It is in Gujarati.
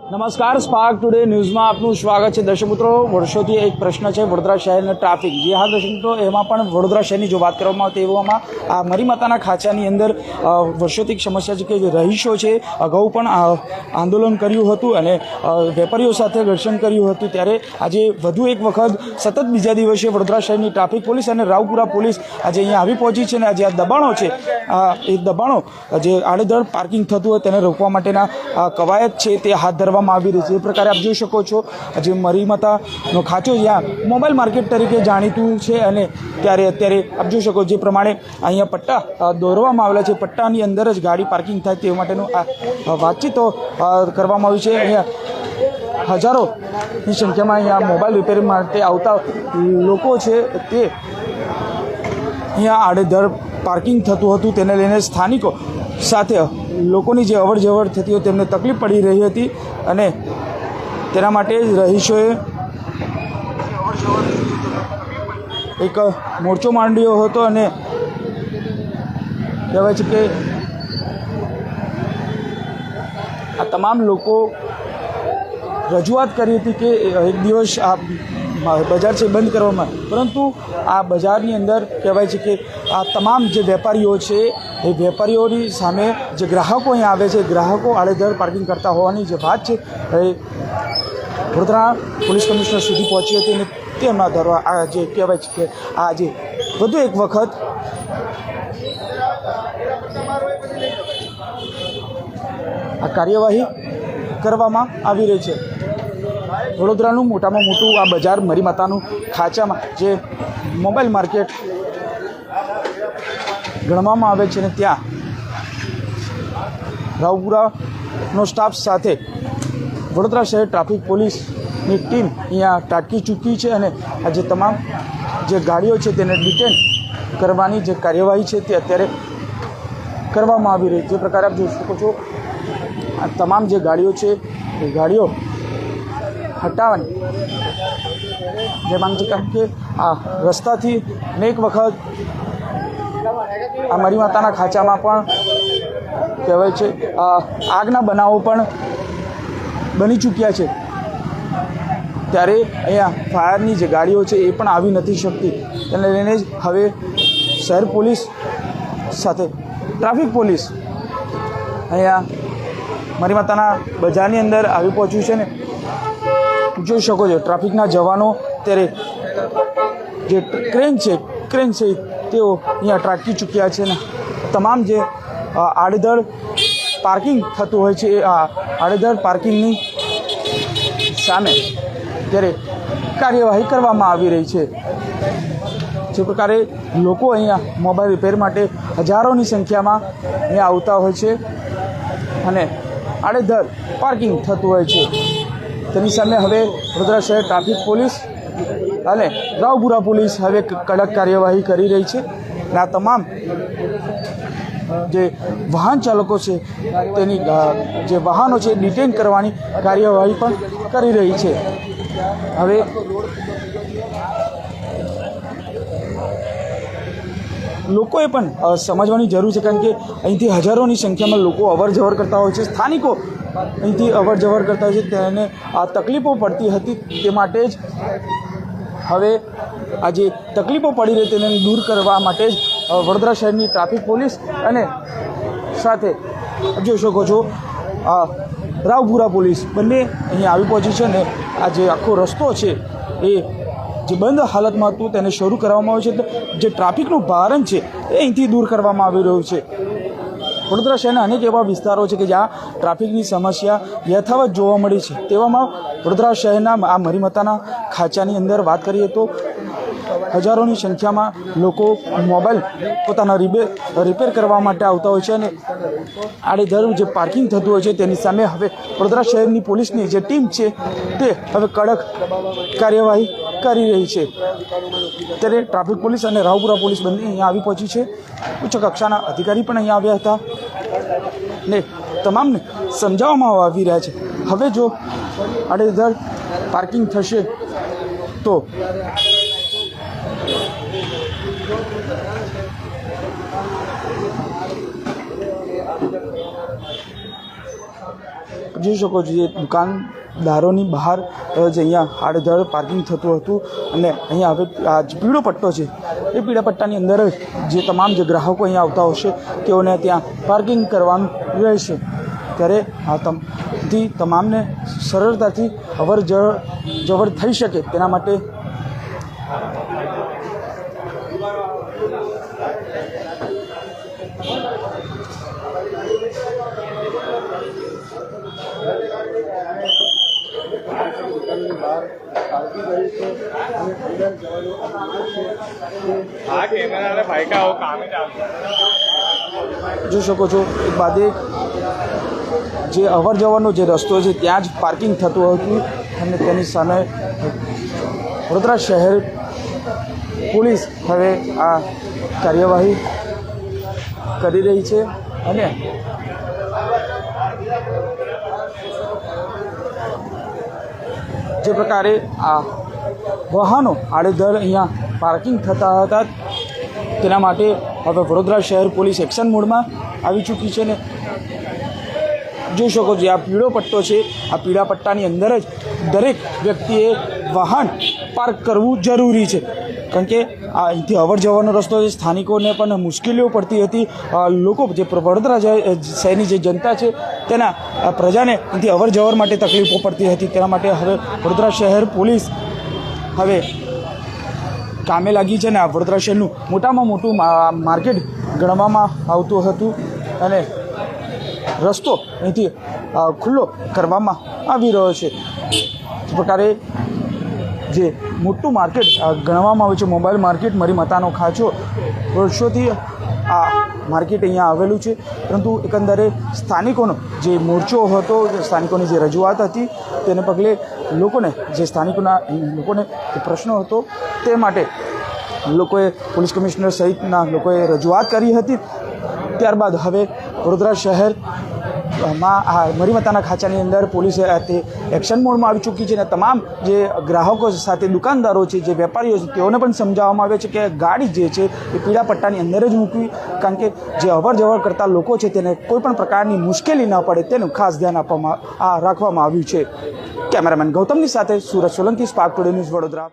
નમસ્કાર સ્પાર્ક ટુડે ન્યૂઝમાં આપનું સ્વાગત છે. દર્શક મિત્રો, વર્ષોથી એક પ્રશ્ન છે, વડોદરા શહેરનો ટ્રાફિક જે હા, દર્શક મિત્રો, એમાં પણ વડોદરા શહેરની જો વાત કરવામાં આવે એવામાં, આ મરીમાતાના ખાંચાની અંદર વર્ષોથી એક સમસ્યા છે કે જે રહીશો છે, અગાઉ પણ આંદોલન કર્યું હતું અને વેપારીઓ સાથે ઘર્ષણ કર્યું હતું. ત્યારે આજે વધુ એક વખત સતત બીજા દિવસે વડોદરા શહેરની ટ્રાફિક પોલીસ અને રાવપુરા પોલીસ આજે અહીંયા આવી પહોંચી છે અને આજે આ દબાણો છે, આ, એ દબાણો, જે આડેધડ પાર્કિંગ થતું હોય તેને રોકવા માટેના કવાયત છે તે હાથ ધરવામાં આવી રહી છે. એ પ્રકારે આપ જોઈ શકો છો જે મરીમતાનો ખાંચો જ્યાં મોબાઈલ માર્કેટ તરીકે જાણીતું છે અને ત્યારે અત્યારે આપ જોઈ શકો જે પ્રમાણે અહીંયા પટ્ટા દોરવામાં આવેલા છે. પટ્ટાની અંદર જ ગાડી પાર્કિંગ થાય તે માટેનું આ વાતચીતો કરવામાં આવી છે. અહીંયા હજારોની સંખ્યામાં અહીંયા મોબાઈલ રિપેરિંગ માટે આવતા લોકો છે તે અહીંયા આડેધડ પાર્કિંગ થતું હતું. તેને લઈને સ્થાનિકો સાથે લોકોની જે અવર જવર થતી હોય તેમને તકલીફ પડી રહી હતી અને તેના માટે રહીશોએ એક મોરચો માંડ્યો હતો અને કહેવાય છે કે આ તમામ લોકો રજૂઆત કરી હતી કે એક દિવસ આ બજાર છે બંધ કરવામાં. પરંતુ આ બજારની અંદર કહેવાય છે કે આ તમામ જે વેપારીઓ છે, એ વેપારીઓની સામે જે ગ્રાહકો અહીંયા આવે છે, ગ્રાહકો આડેધડ પાર્કિંગ કરતા હોવાની જે વાત છે, એ વડોદરા પોલીસ કમિશનર સુધી પહોંચી હતી અને તેમના દ્વારા આ જે કહેવાય છે કે આજે વધુ એક વખત આ કાર્યવાહી કરવામાં આવી રહી છે. વડોદરાનું મોટામાં મોટું આ બજાર મરીમાતાનું ખાંચામાં જે મોબાઈલ માર્કેટ ગણવામાં આવે છે ને ત્યાં રાવપુરાનો સ્ટાફ સાથે વડોદરા શહેર ટ્રાફિક પોલીસની ટીમ અહીંયા તાટકી ચૂકી છે અને આ જે તમામ જે ગાડીઓ છે તેને ડિટેન કરવાની જે કાર્યવાહી છે તે અત્યારે કરવામાં આવી રહી છે. જે પ્રકારે આપ જોઈ શકો છો, આ તમામ જે ગાડીઓ છે, એ ગાડીઓ હટાવવાની. જે માંગ છે કારણ કે આ રસ્તાથી અનેક વખત આ મરી માતાના ખાંચામાં પણ કહેવાય છે આગના બનાવો પણ બની ચૂક્યા છે. ત્યારે અહીંયા ફાયરની જે ગાડીઓ છે એ પણ આવી નથી શકતી. તેને લઈને જ હવે શહેર પોલીસ સાથે, ટ્રાફિક પોલીસ અહીંયા મારી માતાના બજારની અંદર આવી પહોંચ્યું છે ને. જોઈ શકો છો, ટ્રાફિકના જવાનો ત્યારે જે ક્રેન છે ક્રેન છે, તેઓ અહીંયા ટ્રાકી ચૂક્યા છે ને તમામ જે આડેધડ પાર્કિંગ થતું હોય છે, એ આ આડેધડ પાર્કિંગની સામે ત્યારે કાર્યવાહી કરવામાં આવી રહી છે. જે પ્રકારે લોકો અહીંયા મોબાઈલ રિપેર માટે હજારોની સંખ્યામાં અહીંયા આવતા હોય છે અને આડેધડ પાર્કિંગ થતું હોય છે. તેની સામે હવે વડોદરા શહેર ટ્રાફિક પોલીસ અને રાવપુરા પોલીસ હવે કડક કાર્યવાહી કરી રહી છે. અને આ તમામ જે વાહન ચાલકો છે, તેની જે વાહનો છે, ડિટેન કરવાની કાર્યવાહી પણ કરી રહી છે. હવે લોકોએ પણ સમજવાની જરૂર છે, કારણ કે અહીંથી હજારોની સંખ્યામાં લોકો અવર જવર કરતા હોય છે. સ્થાનિકો અહીંથી અવર જવર કરતા હોય છે, તેને આ તકલીફો પડતી હતી તે માટે જ હવે આ જે તકલીફો પડી રહી તેને દૂર કરવા માટે જ વડોદરા શહેરની ટ્રાફિક પોલીસ અને સાથે જોઈ શકો છો આ રાવપુરા પોલીસ બંને અહીંયા આવી પહોંચી છે ને આ જે આખો રસ્તો છે એ જે બંધ હાલતમાં હતું તેને શરૂ કરવામાં આવ્યું છે. જે ટ્રાફિકનું ભારણ છે એ અહીંથી દૂર કરવામાં આવી રહ્યું છે. વડોદરા શહેરના અનેક એવા વિસ્તારો છે કે જ્યાં ટ્રાફિકની સમસ્યા યથાવત જોવા મળી છે. તેવામાં વડોદરા શહેરના આ મરીમતાના ખાંચાની અંદર વાત કરીએ તો હજારોની સંખ્યામાં લોકો મોબાઈલ પોતાના રિપેર રિપેર કરવા માટે આવતા હોય છે અને આડેધર જે પાર્કિંગ થતું હોય છે તેની સામે હવે વડોદરા શહેરની પોલીસની જે ટીમ છે તે હવે કડક કાર્યવાહી કરી રહી છે. ત્યારે ટ્રાફિક પોલીસ અને રાવપુરા પોલીસ બંને અહીંયા આવી પહોંચી છે. ઉચ્ચ કક્ષાના અધિકારી પણ અહીંયા આવ્યા હતા. ને તમામને સમજાવવામાં આવી રહ્યા છે. હવે જો આડેધડ પાર્કિંગ થશે તો જોઈ શકો છો, જે દુકાનદારોની બહાર જ અહીંયા આડેધડ પાર્કિંગ થતું હતું અને અહીંયા હવે આ જે પીળો પટ્ટો છે, એ પીળા પટ્ટાની અંદર જ જે તમામ જે ગ્રાહકો અહીંયા આવતા હશે, તેઓને ત્યાં પાર્કિંગ કરવાનું રહેશે. ત્યારે આ તમથી તમામને સરળતાથી અવર જવર થઈ શકે તેના માટે જોઈ શકો છો, એક બાદ જે અવર જવરનો જે રસ્તો છે, ત્યાં જ પાર્કિંગ થતું હતું અને તેની સામે વડોદરા શહેર પોલીસ હવે આ કાર્યવાહી કરી રહી છે. અને જે પ્રકારે આ વાહનો આડેધડ અહીંયા પાર્કિંગ થતા હતા. તેના માટે હવે વડોદરા શહેર પોલીસ એક્શન મોડમાં આવી ચૂકી છે ને જોઈ શકો છો, આ પીળો પટ્ટો છે. આ પીળા પટ્ટાની અંદર જ દરેક વ્યક્તિએ વાહન પાર્ક કરવું જરૂરી છે. કારણ કે આ અહીંથી અવર જવરનો રસ્તો છે, સ્થાનિકોને પણ મુશ્કેલીઓ પડતી હતી. લોકો જે વડોદરા શહેરની જે જનતા છે, તેના પ્રજાને અહીંથી અવર જવર માટે તકલીફો પડતી હતી. તેના માટે હવે વડોદરા શહેર પોલીસ હવે કામે લાગી છે ને આ વડોદરા શહેરનું મોટામાં મોટું માર્કેટ ગણવામાં આવતું હતું અને રસ્તો અહીંથી ખુલ્લો કરવામાં આવી રહ્યો છે. પ્રકારે જે મોટું માર્કેટ ગણવામાં આવે છે મોબાઈલ માર્કેટ, મારી માતાનો ખાચો, વર્ષોથી આ માર્કેટ અહીંયા આવેલું છે. પરંતુ એકંદરે સ્થાનિકોનો જે મોરચો હતો સ્થાનિકોની જે રજૂઆત હતી, તેને પગલે લોકોને, જે સ્થાનિકોના, લોકોને પ્રશ્નો હતો, તે માટે લોકોએ પોલીસ કમિશનર સહિતના લોકોએ રજૂઆત કરી હતી. ત્યારબાદ હવે વડોદરા શહેર માં આ મરીમતાના ખાંચાની અંદર પોલીસે તે એક્શન મોડમાં આવી ચૂકી છે અને તમામ જે ગ્રાહકો સાથે દુકાનદારો છે, જે વેપારીઓ છે, તેઓને પણ સમજાવવામાં આવે છે કે ગાડી જે છે, એ પીળા પટ્ટાની અંદર જ મૂકવી. કારણ કે જે અવર જવર કરતા લોકો છે, તેને કોઈપણ પ્રકારની મુશ્કેલી ન પડે તેનું ખાસ ધ્યાન આપવામાં રાખવામાં આવ્યું છે. કેમેરામેન ગૌતમની સાથે Surat Solanki, Spark Today News Vadodara.